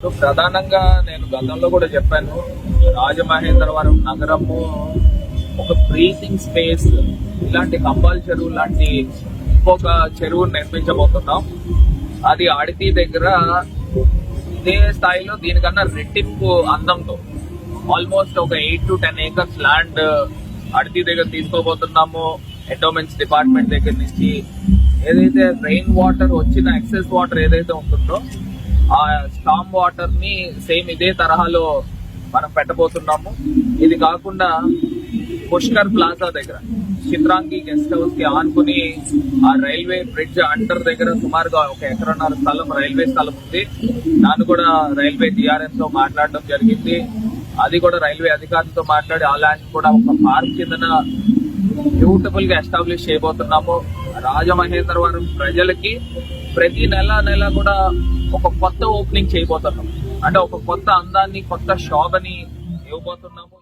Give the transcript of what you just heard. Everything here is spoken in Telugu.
సో ప్రధానంగా నేను గతంలో కూడా చెప్పాను రాజమహేంద్రవరం నగరము ఒక బ్రీతింగ్ స్పేస్ ఇలాంటి కంబాల్ చెరువు లాంటి ఇంకొక చెరువు నిర్మించబోతున్నాం. అది ఆడితి దగ్గర ఇదే స్థాయిలో దీనికన్నా రెట్టింపు అందంతో ఆల్మోస్ట్ ఒక eight to ten acres land అడితి దగ్గర తీసుకోబోతున్నాము ఎండోమెంట్స్ డిపార్ట్మెంట్ దగ్గర నుంచి. ఏదైతే రెయిన్ వాటర్ వచ్చిన ఎక్సెస్ వాటర్ ఏదైతే ఉంటుందో ఆ స్టామ్ వాటర్ని సేమ్ ఇదే తరహాలో మనం పెట్టబోతున్నాము. ఇది కాకుండా పుష్కర్ ప్లాజా దగ్గర చిత్రాంగి గెస్ట్ హౌస్కి ఆనుకుని ఆ రైల్వే బ్రిడ్జ్ అంటర్ దగ్గర సుమారుగా ఒక ఎకరన్నర స్థలం రైల్వే స్థలం ఉంది. దాన్ని కూడా రైల్వే డిఆర్ఎం తో మాట్లాడడం జరిగింది. అది కూడా రైల్వే అధికారులతో మాట్లాడి ఆ ల్యాండ్ కూడా ఒక పార్క్ కిందన బ్యూటిఫుల్గా ఎస్టాబ్లిష్ చేయబోతున్నాము. రాజమహేంద్రవరం ప్రజలకి ప్రతి నెల నెల కూడా ఒక కొత్త ఓపెనింగ్ చేయబోతున్నాం. అంటే ఒక కొత్త అందాన్ని కొత్త శోభని ఇవ్వబోతున్నాము.